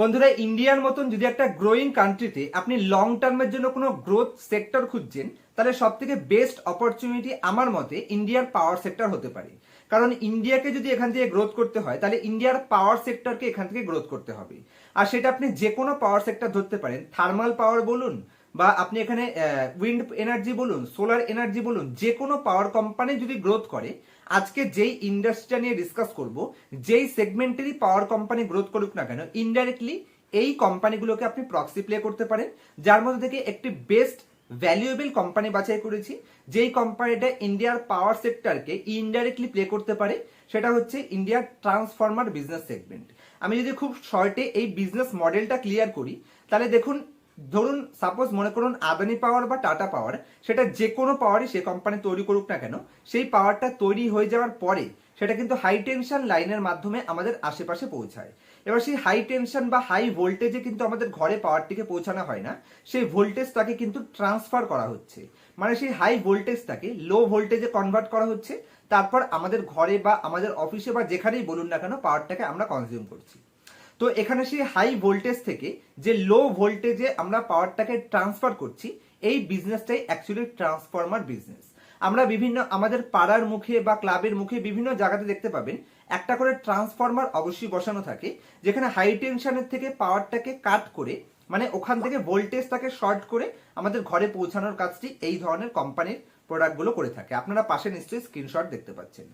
বন্ধুরা ইন্ডিয়ার মতন যদি একটা গ্রোয়িং কান্ট্রিতে আপনি লং টার্মের জন্য কোনো গ্রোথ সেক্টর খুঁজছেন, তাহলে সব থেকে বেস্ট অপরচুনিটি আমার মতে ইন্ডিয়ার পাওয়ার সেক্টর হতে পারে। কারণ ইন্ডিয়াকে যদি এখান থেকে গ্রোথ করতে হয়, তাহলে ইন্ডিয়ার পাওয়ার সেক্টরকে এখান থেকে গ্রোথ করতে হবে। আর সেটা আপনি যে কোনো পাওয়ার সেক্টর ধরতে পারেন থার্মাল পাওয়ার বলুন, বা আপনি এখানে উইন্ড এনার্জি বলুন সোলার এনার্জি বলুন যে কোনো পাওয়ার কোম্পানি যদি গ্রোথ করে আজকে যেই ইন্ডাস্ট্রিটা নিয়ে ডিসকাস করব, যেই সেগমেন্টেরই পাওয়ার কোম্পানি গ্রোথ করুক না কেন ইনডাইরেক্টলি এই কোম্পানিগুলোকে আপনি প্রক্সি প্লে করতে পারেন, যার মধ্যে থেকে একটি বেস্ট ভ্যালুয়েবল কোম্পানি বাছাই করেছি, যেই কোম্পানিটা ইন্ডিয়ার পাওয়ার সেক্টরকে ইনডাইরেক্টলি প্লে করতে পারে, সেটা হচ্ছে ইন্ডিয়ার ট্রান্সফরমার বিজনেস সেগমেন্ট আমি যদি খুব শর্টে এই বিজনেস মডেলটা ক্লিয়ার করি, তাহলে দেখুন ধরুন সাপোজ মনে করুন আদানি পাওয়ার বা টাটা পাওয়ার সেটা যে কোনো পাওয়ারই সে কোম্পানি তৈরি করুক না কেন, সেই পাওয়ারটা তৈরি হয়ে যাওয়ার পরে সেটা কিন্তু হাই টেনশন লাইনের মাধ্যমে আমাদের আশেপাশে পৌঁছায়। এবার সেই হাই টেনশন বা হাই ভোল্টেজে কিন্তু আমাদের ঘরে পাওয়ারটিকে পৌঁছানো হয় না, সেই ভোল্টেজটাকে কিন্তু ট্রান্সফার করা হচ্ছে। মানে সেই হাই ভোল্টেজটাকে লো ভোল্টেজে কনভার্ট করা হচ্ছে, তারপর আমাদের ঘরে বা আমাদের অফিসে বা যেখানেই বলুন না কেন পাওয়ারটাকে আমরা কনজিউম করছি। তো এখানে সেই হাই ভোল্টেজ থেকে যে লো ভোল্টেজে আমরা পাওয়ারটাকে ট্রান্সফার করছি, এই বিজনেসটাই অ্যাকচুয়ালি ট্রান্সফরমার বিজনেস আমরা বিভিন্ন, আমাদের পাড়ার মুখে বা ক্লাবের মুখে বিভিন্ন জায়গাতে দেখতে পাবেন, একটা করে ট্রান্সফরমার অবশ্যই বসানো থাকে, যেখানে হাই টেনশনের থেকে পাওয়ারটাকে কাট করে মানে ওখান থেকে ভোল্টেজটাকে শর্ট করে আমাদের ঘরে পৌঁছানোর কাজটি এই ধরনের কোম্পানির প্রোডাক্টগুলো করে থাকে। আপনারা পাশে নিশ্চয়ই স্ক্রিনশট দেখতে পাচ্ছেন।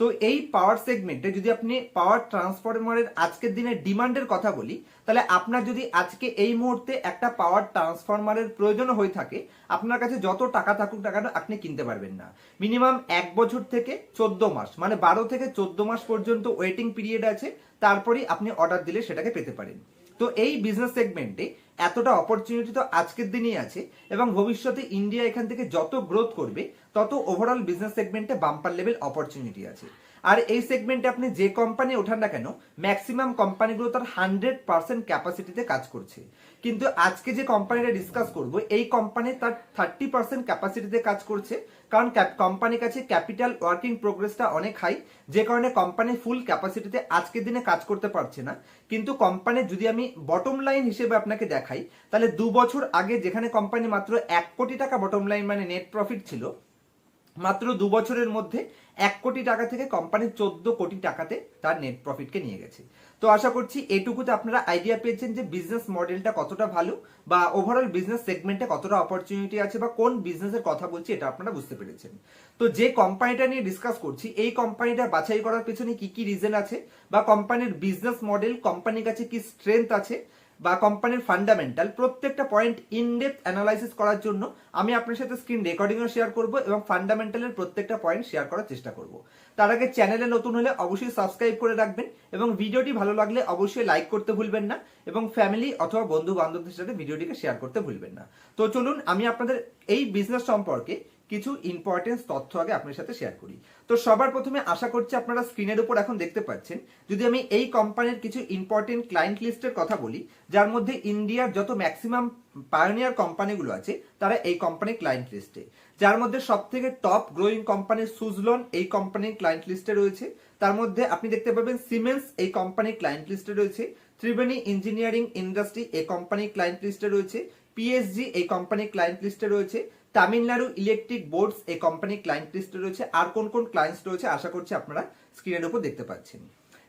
তো এই পাওয়ার সেগমেন্টে যদি আপনি পাওয়ার ট্রান্সফরমারের আজকের দিনের ডিমান্ডের কথা বলি, তাহলে আপনার যদি আজকে এই মুহূর্তে একটা পাওয়ার ট্রান্সফরমারের প্রয়োজন হয়ে থাকে, আপনার কাছে যত টাকা থাকুক কেন আপনি কিনতে পারবেন না। মিনিমাম এক বছর থেকে চোদ্দ মাস মানে বারো থেকে চোদ্দ মাস পর্যন্ত ওয়েটিং পিরিয়ড আছে তারপরেই আপনি অর্ডার দিলে সেটাকে পেতে পারেন। তো এই বিজনেস সেগমেন্টে এতটা অপরচুনিটি তো আজকের দিনেই আছে, এবং ভবিষ্যতে ইন্ডিয়া এখান থেকে যত গ্রোথ করবে তত ওভারঅল বিজনেস সেগমেন্টে বাম্পার লেভেল অপরচুনিটি আছে। আর এই সেগমেন্টে আপনি যে কোম্পানি ওঠান না কেন ম্যাক্সিমাম কোম্পানিগুলো তার হান্ড্রেড পার্সেন্ট ক্যাপাসিটিতে কাজ করছে। কিন্তু আজকে যে কোম্পানিটা ডিসকাস করব, এই কোম্পানি তার থার্টি পার্সেন্ট ক্যাপাসিটিতে কাজ করছে। কারণ কোম্পানির কাছে ক্যাপিটাল ওয়ার্কিং প্রোগ্রেসটা অনেক হাই যে কারণে কোম্পানি ফুল ক্যাপাসিটিতে আজকের দিনে কাজ করতে পারছে না। কিন্তু কোম্পানির যদি আমি বটম লাইন হিসেবে আপনাকে দেখাই, তাহলে দু বছর আগে যেখানে কোম্পানি মাত্র এক কোটি টাকা বটম লাইন মানে নেট প্রফিট ছিল মাত্র দু বছরের মধ্যে এক কোটি টাকা থেকে কোম্পানি চোদ্দ কোটি টাকাতে তার নেট প্রফিটকে নিয়ে গেছে। তো আশা করছি এটুকুতে আপনারা আইডিয়া পেয়েছেন যে বিজনেস মডেলটা কতটা ভালো বা ওভারঅল বিজনেস সেগমেন্টে কতটা অপরচুনিটি আছে বা কোন বিজনেসের কথা বলছি এটা আপনারা বুঝতে পেরেছেন। তো যে কোম্পানিটা নিয়ে ডিসকাস করছি, এই কোম্পানিটা বাছাই করার পেছনে কি কি রিজন আছে বা কোম্পানির বিজনেস মডেল কোম্পানির কাছে কি স্ট্রেংথ আছে বা কোম্পানির ফান্ডামেন্টাল প্রত্যেকটা পয়েন্ট ইনডেপথ অ্যানালাইসিস করার জন্য আমি আপনার সাথে স্ক্রিন রেকর্ডিংও শেয়ার করব এবং ফান্ডামেন্টালের প্রত্যেকটা পয়েন্ট শেয়ার করার চেষ্টা করব। তার আগে চ্যানেলে নতুন হলে অবশ্যই সাবস্ক্রাইব করে রাখবেন এবং ভিডিওটি ভালো লাগলে অবশ্যই লাইক করতে ভুলবেন না এবং ফ্যামিলি অথবা বন্ধু বান্ধবদের সাথে ভিডিওটিকে শেয়ার করতে ভুলবেন না। তো চলুন আমি আপনাদের এই বিজনেস সম্পর্কে কিছু ইম্পর্টেন্স তথ্য আগে আপনার সাথে শেয়ার করি। তো সবার প্রথমে আশা করছি আপনারা স্ক্রিনের উপর এখন দেখতে পাচ্ছেন, যদি আমি এই কোম্পানির কিছু ইম্পর্টেন্ট ক্লায়েন্ট লিস্টের কথা বলি, যার মধ্যে ইন্ডিয়ার যত ম্যাক্সিমাম পায়োনিয়ার কোম্পানিগুলো আছে, তারা এই কোম্পানির ক্লায়েন্ট লিস্টে যার মধ্যে সব থেকে টপ গ্রোয়িং কোম্পানি সুজলন এই কোম্পানির ক্লায়েন্ট লিস্টে রয়েছে। তার মধ্যে আপনি দেখতে পাবেন সিমেন্স এই কোম্পানির ক্লায়েন্ট লিস্টে রয়েছে। ত্রিবেণী ইঞ্জিনিয়ারিং ইন্ডাস্ট্রি এই কোম্পানির ক্লায়েন্ট লিস্টে রয়েছে। পিএসজি এই কোম্পানির ক্লায়েন্ট লিস্টে রয়েছে। তামিলনাড়ু ইলেকট্রিক বোর্ডস এই কোম্পানির ক্লায়েন্ট লিস্টে রয়েছে। আর কোন কোন ক্লায়েন্টস রয়েছে আশা করছি আপনারা স্ক্রিনের উপর দেখতে পাচ্ছেন।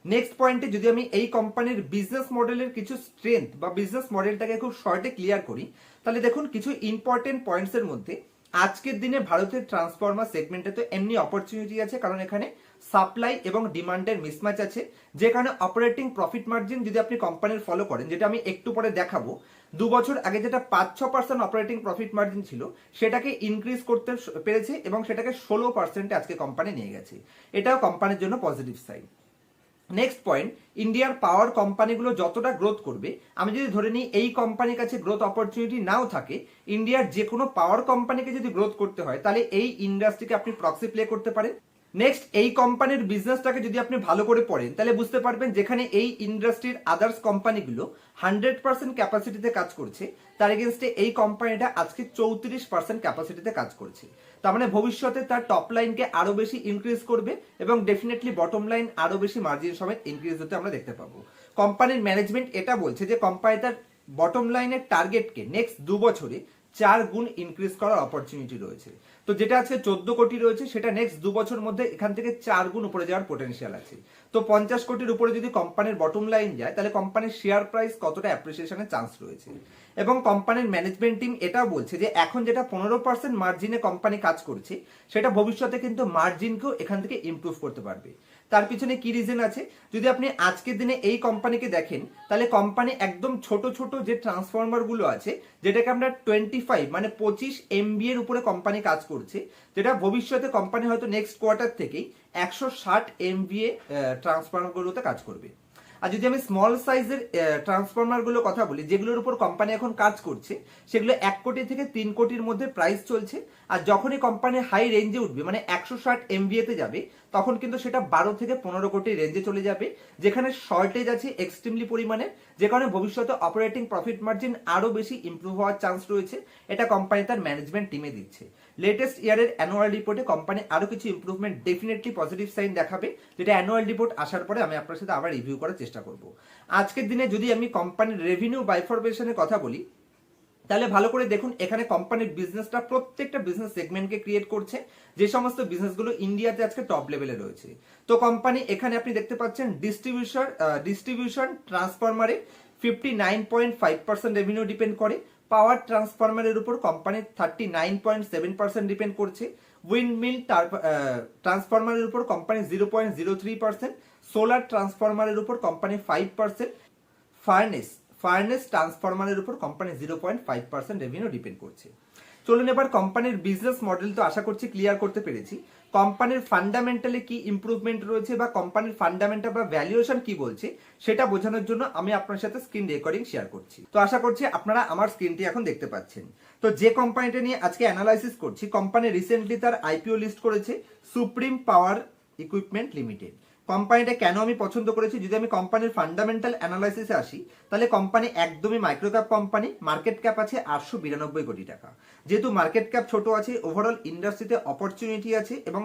নেক্সট পয়েন্টে যদি আমি এই কোম্পানির বিজনেস মডেলের কিছু স্ট্রেংথ বা বিজনেস মডেলটাকে খুব শর্টে ক্লিয়ার করি, তাহলে দেখুন কিছু ইম্পর্টেন্ট পয়েন্টস এর মধ্যে আজকের দিনে ভারতের ট্রান্সফর্মার সেগমেন্টে তো এমনি অপরচুনিটি আছে, কারণ এখানে সাপ্লাই এবং ডিমান্ডের মিসম্যাচ আছে। যেখানে অপারেটিং প্রফিট মার্জিন যদি আপনি কোম্পানির ফলো করেন, যেটা আমি একটু পরে দেখাবো দু বছর আগে যেটা পাঁচ ছ পার্সেন্ট অপারেটিং প্রফিট মার্জিন ছিল, সেটাকে ইনক্রিজ করতে পেরেছে এবং সেটাকে ষোলো পার্সেন্টে আজকে কোম্পানি নিয়ে গেছে। এটাও কোম্পানির জন্য পজিটিভ সাইড নেক্সট পয়েন্ট ইন্ডিয়ার পাওয়ার কোম্পানিগুলো যতটা গ্রোথ করবে, আমি যদি ধরে নিই এই কোম্পানির কাছে গ্রোথ অপরচুনিটি নাও থাকে ইন্ডিয়ার যে কোনো পাওয়ার কোম্পানিকে যদি গ্রোথ করতে হয়, তাহলে এই ইন্ডাস্ট্রিকে আপনি প্রক্সি প্লে করতে পারেন। নেক্সট এই কোম্পানির বিজনেসটাকে যদি আপনি ভালো করে পড়েন, তাহলে বুঝতে পারবেন যেখানে এই ইন্ডাস্ট্রির আদার্স কোম্পানিগুলো হান্ড্রেড পার্সেন্ট ক্যাপাসিটিতে কাজ করছে, তার এগেনস্টে এই কোম্পানিটা আজকে চৌত্রিশ পার্সেন্ট ক্যাপাসিটিতে কাজ করছে। তার মানে ভবিষ্যতে তার টপ লাইনকে আরও বেশি ইনক্রিজ করবে এবং ডেফিনেটলি বটম লাইন আরও বেশি মার্জিন সমেত ইনক্রিজ হতে আমরা দেখতে পাবো। কোম্পানির ম্যানেজমেন্ট এটা বলছে যে কোম্পানি তার বটম লাইনের টার্গেটকে নেক্সট দু বছরে চার গুণ ইনক্রিজ করার অপরচুনিটি রয়েছে। তো যেটা আজকে চোদ্দ কোটি রয়েছে, সেটা নেক্সট দু বছর মধ্যে এখান থেকে চার গুণ উপরে যাওয়ার পোটেনশিয়াল আছে। তো পঞ্চাশ কোটির উপরে যদি কোম্পানির বটম লাইন যায়, তাহলে কোম্পানির শেয়ার প্রাইস কতটা অ্যাপ্রিসিয়েশনের চান্স রয়েছে? এবং কোম্পানির ম্যানেজমেন্ট টিম এটা বলছে যে, এখন যেটা পনেরো পার্সেন্ট মার্জিনে কোম্পানি কাজ করছে, সেটা ভবিষ্যতে কিন্তু মার্জিনকেও এখান থেকে ইমপ্রুভ করতে পারবে। তার পিছনে কি রিজন আছে? যদি আপনি আজকের দিনে এই কোম্পানিকে দেখেন, তাহলে কোম্পানি একদম ছোট ছোট যে ট্রান্সফরমারগুলো আছে, যেটাকে আমরা টোয়েন্টি ফাইভ মানে পঁচিশ এমবি এর উপরে কোম্পানি কাজ করছে, যেটা ভবিষ্যতে কোম্পানি হয়তো নেক্সট কোয়ার্টার থেকেই একশো ষাট এমবিএ ট্রান্সফরমার গুলোতে কাজ করবে। আর যদি আমি স্মল সাইজের ট্রান্সফরমারগুলো কথা বলি, যেগুলোর উপর কোম্পানি এখন কাজ করছে, সেগুলো এক কোটি থেকে তিন কোটির মধ্যে প্রাইস চলছে আর যখনই কোম্পানি হাই রেঞ্জে উঠবে মানে একশো ষাট এমবিএতে যাবে, তখন কিন্তু সেটা বারো থেকে পনেরো কোটি রেঞ্জে চলে যাবে, যেখানে শর্টেজ আছে এক্সট্রিমলি পরিমাণে, যে কারণে ভবিষ্যতে অপারেটিং প্রফিট মার্জিন আরও বেশি ইমপ্রুভ হওয়ার চান্স রয়েছে, এটা কোম্পানি তার ম্যানেজমেন্ট টিমে দিচ্ছে। লেটেস্ট ইয়ারের অ্যানুয়াল রিপোর্টে কোম্পানি আরও কিছু ইমপ্রুভমেন্ট ডেফিনেটলি পজিটিভ সাইন দেখাবে, যেটা অ্যানুয়াল রিপোর্ট আসার পরে আমি আপনার সাথে আবার রিভিউ করার চেষ্টা করব। আজকের দিনে যদি আমি কোম্পানির রেভিনিউ বাইফরমেশনের কথা বলি তাহলে ভালো করে দেখুন, এখানে কোম্পানির বিজনেসটা প্রত্যেকটা বিজনেস সেগমেন্টকে ক্রিয়েট করছে। যে সমস্ত বিজনেসগুলো ইন্ডিয়াতে আজকে টপ লেভেলে রয়েছে। তো কোম্পানি এখানে আপনি দেখতে পাচ্ছেন distribution distribution ট্রান্সফরমারে fifty nine point five percent revenue depend করে। পাওয়ার ট্রান্সফরমারের উপর কোম্পানির thirty nine point seven percent depend করছে উইন্ডমিল ট্রান্সফরমারের উপর company zero point zero three percent solar ট্রান্সফরমারের উপর company five percent furnace furnace ট্রান্সফরমারের উপর company zero point five percent revenue depend করছে। চলুন এবার কোম্পানির বিজনেস মডেল তো আশা করছি ক্লিয়ার করতে পেরেছি। কোম্পানির ফান্ডামেন্টালে কি ইমপ্রুভমেন্ট রয়েছে বা কোম্পানির ফান্ডামেন্টাল বা ভ্যালুয়েশন কি বলছে, সেটা বোঝানোর জন্য আমি আপনার সাথে স্ক্রিন রেকর্ডিং শেয়ার করছি। তো আশা করছি আপনারা আমার স্ক্রিনটি এখন দেখতে পাচ্ছেন। তো যে কোম্পানিটা নিয়ে আজকে অ্যানালাইসিস করছি কোম্পানি রিসেন্টলি তার আইপিও লিস্ট করেছে সুপ্রিম পাওয়ার ইকুইপমেন্ট লিমিটেড কোম্পানিটা কেন আমি পছন্দ করেছি? যদি আমি কোম্পানির ফান্ডামেন্টাল অ্যানালাইসিসে আসি, তাহলে কোম্পানি একদমই micro cap company market cap আছে আটশো বিরানব্বই কোটি টাকা। যেহেতু মার্কেট ক্যাপ ছোট আছে ওভারঅল ইন্ডাস্ট্রিতে অপরচুনিটি আছে এবং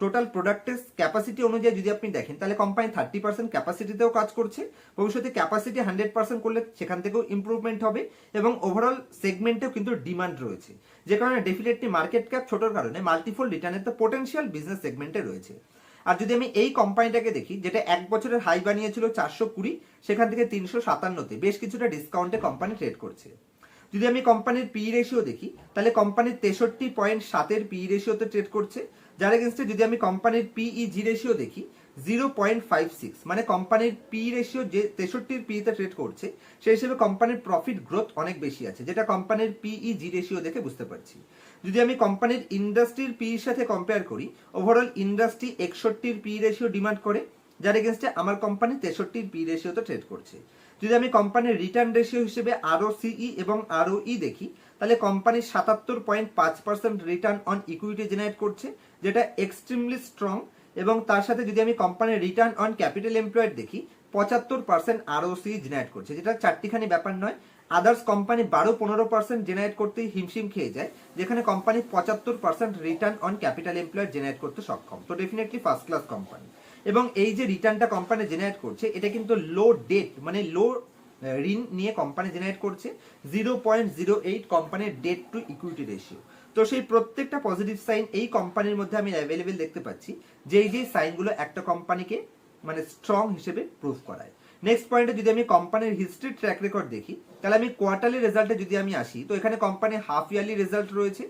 টোটাল প্রোডাক্টের ক্যাপাসিটি অনুযায়ী যদি আপনি দেখেন, তাহলে কোম্পানি থার্টি পার্সেন্ট ক্যাপাসিটিতেও কাজ করছে, ভবিষ্যতে ক্যাপাসিটি হান্ড্রেড পার্সেন্ট করলে সেখান থেকেও ইম্প্রুভমেন্ট হবে এবং ওভারঅল সেগমেন্টেও কিন্তু ডিমান্ড রয়েছে। যে কারণে ডেফিনেটলি মার্কেট ক্যাপ ছোটোর কারণে মাল্টিফোল রিটার্নের তো পোটেন্সিয়াল বিজনেস সেগমেন্টে রয়েছে। আর যদি আমি এই কোম্পানিটাকে দেখি, যেটা এক বছরের হাই বানিয়েছিল চারশো কুড়ি, সেখান থেকে তিনশো সাতান্নতে বেশ কিছুটা ডিসকাউন্টে কোম্পানি ট্রেড করছে। যদি আমি কোম্পানির পি রেশিও দেখি, তাহলে কোম্পানির তেষট্টি পয়েন্ট সাতের পি রেশিওতে ট্রেড করছে, যার এগেনস্টে যদি আমি কোম্পানির পিই জি রেশিও দেখি জিরো পয়েন্ট ফাইভ সিক্স মানে কোম্পানির পি রেশিও যে তেষট্টির পিতে ট্রেড করছে, সেই হিসেবে কোম্পানির প্রফিট গ্রোথ অনেক বেশি আছে, যেটা কোম্পানির পিই জি রেশিও দেখে বুঝতে পারছি। যদি আমি কোম্পানির ইন্ডাস্ট্রির পির সাথে কম্পেয়ার করি ওভারঅল ইন্ডাস্ট্রি একষট্টির পি রেশিও ডিমান্ড করে, যার এগেনস্টে আমার কোম্পানি তেষট্টির পি রেশিওতে ট্রেড করছে। যদি আমি কোম্পানির রিটার্ন রেশিও হিসেবে আরও সিই এবং আরও ই দেখি, তাহলে কোম্পানি সাতাত্তর পয়েন্ট পাঁচ percent return on equity generate করছে, যেটা এক্সট্রিমলি স্ট্রং এবং তার সাথে যদি আমি কোম্পানির রিটার্ন অন ক্যাপিটাল এমপ্লয়েড দেখি, পঁচাত্তর পার্সেন্ট আরও সি জেনারেট করছে, যেটা চারটিখানি ব্যাপার নয় আদার্স কোম্পানি বারো পনেরো পার্সেন্ট জেনারেট করতেই হিমশিম খেয়ে যায়, যেখানে কোম্পানি পঁচাত্তর percent return on capital employed generate করতে সক্ষম। তো ডেফিনেটলি ফার্স্ট ক্লাস কোম্পানি এবং এই যে রিটার্নটা কোম্পানি জেনারেট করছে, এটা কিন্তু লো ডেট মানে লো ঋণ নিয়ে কোম্পানি জেনারেট করছে জিরো পয়েন্ট জিরো এইট কোম্পানির ডেট টু ইকুইটি রেশিও তো সেই প্রত্যেকটা পজিটিভ সাইন এই কোম্পানির মধ্যে আমি অ্যাভেলেবেল দেখতে পাচ্ছি, যেই যেই সাইনগুলো একটা কোম্পানিকে মানে স্ট্রং হিসেবে প্রুভ করায়। নেক্সট পয়েন্টে যদি আমি কোম্পানির হিস্ট্রি ট্র্যাক রেকর্ড দেখি, তাহলে আমি কোয়ার্টারলি রেজাল্টে যদি আমি আসি, তো এখানে কোম্পানির হাফ ইয়ারলি রেজাল্ট রয়েছে।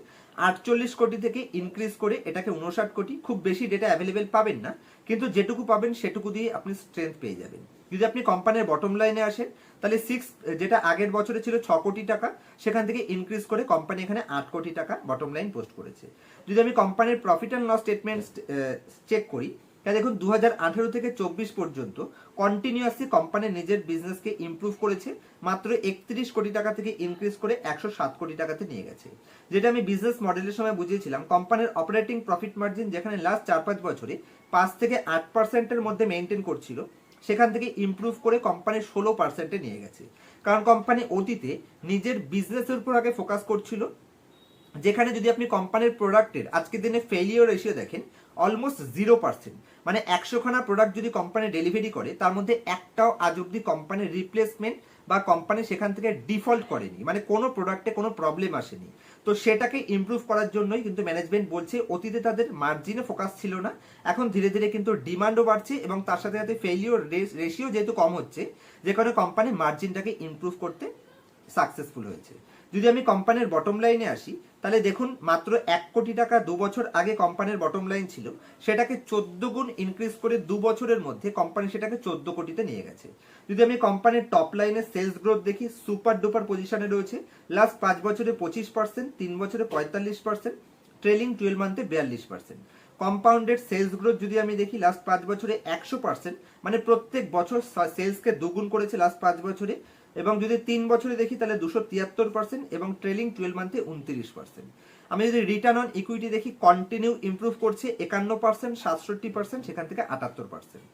আটচল্লিশ কোটি থেকে ইনক্রিজ করে এটাকে উনষাট কোটি, খুব বেশি ডেটা অ্যাভেলেবেল পাবেন না, কিন্তু যেটুকু পাবেন সেটুকু দিয়ে আপনি স্ট্রেংথ পেয়ে যাবেন। যদি আপনি কোম্পানির বটম লাইনে আসেন, তাহলে সিক্স যেটা আগের বছরে ছিল ছ কোটি টাকা, সেখান থেকে ইনক্রিজ করে কোম্পানি এখানে আট কোটি টাকা বটম লাইন পোস্ট করেছে। যদি আমি কোম্পানির profit and loss statement check করি তাহলে দেখুন দু আঠারো থেকে চব্বিশ পর্যন্ত কন্টিনিউয়াসলি কোম্পানি নিজের বিজনেসকে ইমপ্রুভ করেছে, মাত্র একত্রিশ কোটি টাকা থেকে ইনক্রিজ করে একশো সাত কোটি টাকাতে নিয়ে গেছে। যেটা আমি বিজনেস মডেলের সময় বুঝিয়েছিলাম কোম্পানির অপারেটিং প্রফিট মার্জিন যেখানে লাস্ট চার পাঁচ বছরে পাঁচ থেকে আট পার্সেন্টের মধ্যে মেনটেন করছিল, সেখান থেকে ইমপ্রুভ করে কোম্পানি ষোলো পার্সেন্টে নিয়ে গেছে। কারণ কোম্পানি অতীতে নিজের বিজনেসের উপর আগে ফোকাস করছিল, যেখানে যদি আপনি কোম্পানির প্রোডাক্টের আজকের দিনে ফেলিওর রেশিও দেখেন অলমোস্ট জিরো পার্সেন্ট মানে একশোখানা প্রোডাক্ট যদি কোম্পানি ডেলিভারি করে, তার মধ্যে একটাও আজ অব্দি কোম্পানির রিপ্লেসমেন্ট বা কোম্পানি সেখান থেকে ডিফল্ট করেনি। মানে কোনো প্রোডাক্টে কোনো প্রবলেম আসেনি। তো সেটাকে ইমপ্রুভ করার জন্যই কিন্তু ম্যানেজমেন্ট বলছে, অতীতে তাদের মার্জিনে ফোকাস ছিল না। এখন ধীরে ধীরে কিন্তু ডিমান্ডও বাড়ছে এবং তার সাথে সাথে ফেলিওর রেশিও যেহেতু কম হচ্ছে, যে কারণে কোম্পানি মার্জিনটাকে ইমপ্রুভ করতে সাকসেসফুল হয়েছে। যদি আমি কোম্পানির বটম লাইনে আসি তাহলে দেখুন, মাত্র এক কোটি টাকা দু বছর আগে কোম্পানির বটম লাইন ছিল, সেটাকে চোদ্দ গুণ ইনক্রিজ করে দু বছরের মধ্যে কোম্পানি সেটাকে চোদ্দ কোটিতে নিয়ে গেছে। যদি আমি কোম্পানির টপ লাইনে সেলস গ্রোথ দেখি সুপার ডুপার পজিশনে রয়েছে লাস্ট পাঁচ বছরে পঁচিশ পার্সেন্ট তিন বছরে পঁয়তাল্লিশ পার্সেন্ট ট্রেলিং টুয়েলভ মান্থে বিয়াল্লিশ পার্সেন্ট কম্পাউন্ডেড সেলস গ্রোথ যদি আমি দেখি লাস্ট পাঁচ বছরে একশো পার্সেন্ট মানে প্রত্যেক বছর সেলসকে দুগুণ করেছে লাস্ট পাঁচ বছরে এবং যদি তিন বছরে দেখি, তাহলে দুশো তিয়াত্তর পার্সেন্ট এবং ট্রেলিং টুয়েলভ মান্থে উনত্রিশ পার্সেন্ট আমি যদি রিটার্ন অন ইকুইটি দেখি কন্টিনিউ ইমপ্রুভ করছে একান্ন পার্সেন্ট সাতষট্টি পার্সেন্ট সেখান থেকে আটাত্তর পার্সেন্ট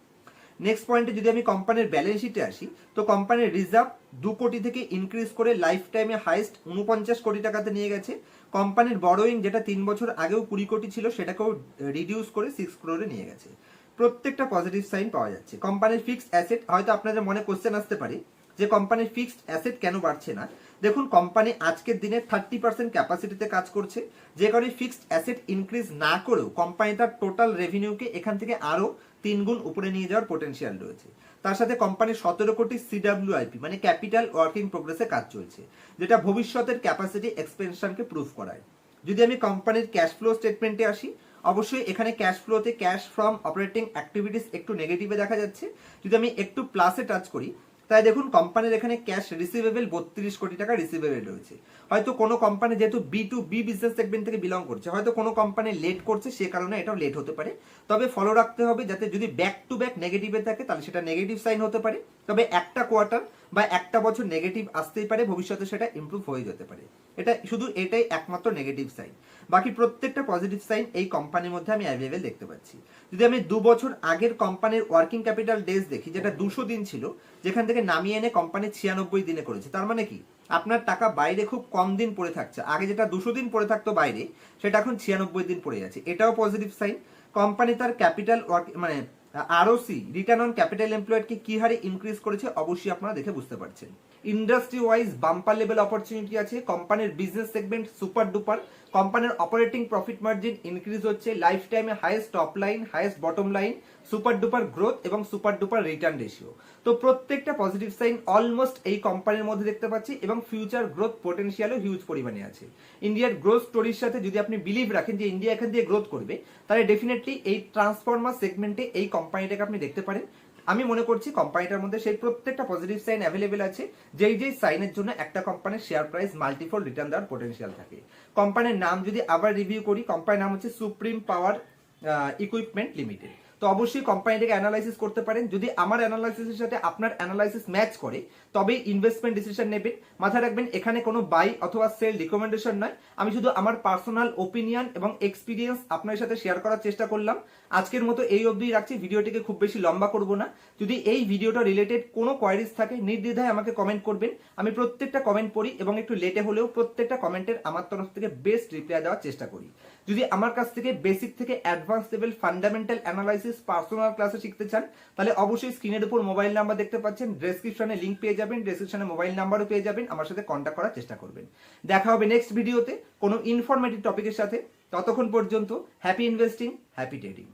নেক্সট পয়েন্টে যদি আমি কোম্পানির ব্যালেন্স শিটে আসি, তো কোম্পানির রিজার্ভ দু কোটি থেকে ইনক্রিজ করে লাইফ টাইমে হাইস্ট উনপঞ্চাশ কোটি টাকাতে নিয়ে গেছে। কোম্পানির বড়োইং যেটা তিন বছর আগেও কুড়ি কোটি ছিল, সেটাকেও রিডিউস করে সিক্স ক্রোরে নিয়ে গেছে। প্রত্যেকটা পজিটিভ সাইন পাওয়া যাচ্ছে। কোম্পানির ফিক্সড অ্যাসেট হয়তো আপনাদের মনে কোশ্চেন আসতে পারে যে কোম্পানির ফিক্সড অ্যাসেট কেন বাড়ছে না? দেখুন কোম্পানি আজকের দিনে থার্টি পার্সেন্ট ক্যাপাসিটিতে কাজ করছে। যে কারণে ফিক্সড অ্যাসেট ইনক্রিজ না করেও কোম্পানি তার টোটাল রেভিনিউকে এখান থেকে আরও তিন গুণ উপরে নিয়ে যাওয়ার পোটেনশিয়াল রয়েছে। তার সাথে কোম্পানির সতেরো কোটি সিডাব্লিউআইপি মানে ক্যাপিটাল ওয়ার্কিং প্রোগ্রেসে কাজ চলছে, যেটা ভবিষ্যতের ক্যাপাসিটি এক্সপেনশনকে প্রুভ করায়। যদি আমি কোম্পানির ক্যাশ ফ্লো স্টেটমেন্টে আসি, অবশ্যই এখানে ক্যাশ ফ্লোতে ক্যাশ ফ্রম অপারেটিং অ্যাক্টিভিটিস একটু নেগেটিভে দেখা যাচ্ছে। যদি আমি একটু প্লাসে টাচ করি তাই দেখুন কোম্পানির এখানে ক্যাশ রিসিভেবল বত্রিশ কোটি টাকা রিসিভেবল রয়েছে। হয়তো কোনো কোম্পানি যেহেতু B to B business segment থেকে বিলং করছে, হয়তো কোনো কোম্পানি লেট করছে, সে কারণে এটাও লেট হতে পারে। তবে ফলো রাখতে হবে যাতে যদি ব্যাক টু ব্যাক নেগেটিভে থাকে, তাহলে সেটা নেগেটিভ সাইন হতে পারে। তবে একটা কোয়ার্টার বা একটা বছর নেগেটিভ আসতেই পারে, ভবিষ্যতে সেটা ইমপ্রুভ হয়ে যেতে পারে। এটা শুধু এটাই একমাত্র নেগেটিভ সাইন বাকি প্রত্যেকটা পজিটিভ সাইন এই কোম্পানির মধ্যে আমি অ্যাভেলেবেল দেখতে পাচ্ছি। যদি আমি দু বছর আগের কোম্পানির ওয়ার্কিং ক্যাপিটাল ডেজ দেখি, যেটা দুশো দিন ছিল, যেখান থেকে নামিয়ে এনে কোম্পানি ছিয়ানব্বই দিনে করেছে, তার মানে কি? আপনার টাকা বাইরে খুব কম দিন পড়ে থাকছে। আগে যেটা দুশো দিন পড়ে থাকতো বাইরে, সেটা এখন ছিয়ানব্বই দিন পড়ে যাচ্ছে। এটাও পজিটিভ সাইন কোম্পানি তার ক্যাপিটাল মানে আরওসি রিটার্ন অন ক্যাপিটাল এমপ্লয়েডকে কি হারে ইনক্রিজ করেছে, অবশ্যই আপনারা দেখে বুঝতে পারছেন। Industry wise bumper level opportunity আছে। কোম্পানির বিজনেস সেগমেন্ট সুপার ডুপার কোম্পানির অপারেটিং প্রফিট মার্জিন ইনক্রিজ হচ্ছে। লাইফ টাইমে highest top line highest bottom line super duper growth এবং সুপার ডুপার রিটার্ন রেশিও তো প্রত্যেকটা পজিটিভ সাইন অলমোস্ট এই কোম্পানির মধ্যে দেখতে পাচ্ছি এবং ফিউচার গ্রোথ পোটেনশিয়ালও হিউজ পরিমাণে আছে। ইন্ডিয়ার গ্রোথ স্টোরির সাথে যদি আপনি বিলিভ রাখেন যে ইন্ডিয়া এখান দিয়ে গ্রোথ করবে, তাহলে ডেফিনেটলি এই ট্রান্সফর্মার সেগমেন্টে এই কোম্পানিটাকে আপনি দেখতে পারেন। আমি মনে করছি কোম্পানিটার মধ্যে সেই প্রত্যেকটা পজিটিভ সাইন অ্যাভেলেবেল আছে। যেই যেই সাইনের জন্য একটা কোম্পানির শেয়ার প্রাইস মাল্টিফোল রিটার্ন দেওয়ার পোটেন্সিয়াল থাকে। কোম্পানির নাম যদি আবার রিভিউ করি, কোম্পানির নাম হচ্ছে সুপ্রিম পাওয়ার ইকুইপমেন্ট লিমিটেড তো অবশ্যই কোম্পানিটাকে অ্যানালাইসিস করতে পারেন। যদি আমার অ্যানালাইসিসের সাথে আপনার অ্যানালাইসিস ম্যাচ করে, তবেই ইনভেস্টমেন্ট ডিসিশন নেবেন। মাথায় রাখবেন, এখানে কোনো বাই অথবা সেল রিকমেন্ডেশন নয়। আমি শুধু আমার পার্সোনাল ওপিনিয়ন এবং এক্সপিরিয়েন্স আপনার সাথে শেয়ার করার চেষ্টা করলাম। আজকের মতো এই অবধি রাখছি। ভিডিওটিকে খুব বেশি লম্বা করব না। যদি এই ভিডিওটা রিলেটেড কোনো কোয়ারিজ থাকে, নির্দ্বিধায় আমাকে কমেন্ট করবেন। আমি প্রত্যেকটা কমেন্ট পড়ি এবং একটু লেটে হলেও প্রত্যেকটা কমেন্টের আমার তরফ থেকে বেস্ট রিপ্লাই দেওয়ার চেষ্টা করি। যদি আমার কাছ থেকে বেসিক থেকে advance level fundamental analysis personal ক্লাসে শিখতে চান, তাহলে অবশ্যই স্ক্রিনের উপর মোবাইল নাম্বার দেখতে পাচ্ছেন। ডেসক্রিপশনে লিঙ্ক পেয়ে যাবেন ডেসক্রিপশনে মোবাইল নাম্বারও পেয়ে যাবেন। আমার সাথে কন্ট্যাক্ট করার চেষ্টা করবেন। দেখা হবে নেক্সট ভিডিওতে কোনো ইনফরমেটিভ টপিকের সাথে। ততক্ষণ পর্যন্ত হ্যাপি ইনভেস্টিং হ্যাপি ট্রেডিং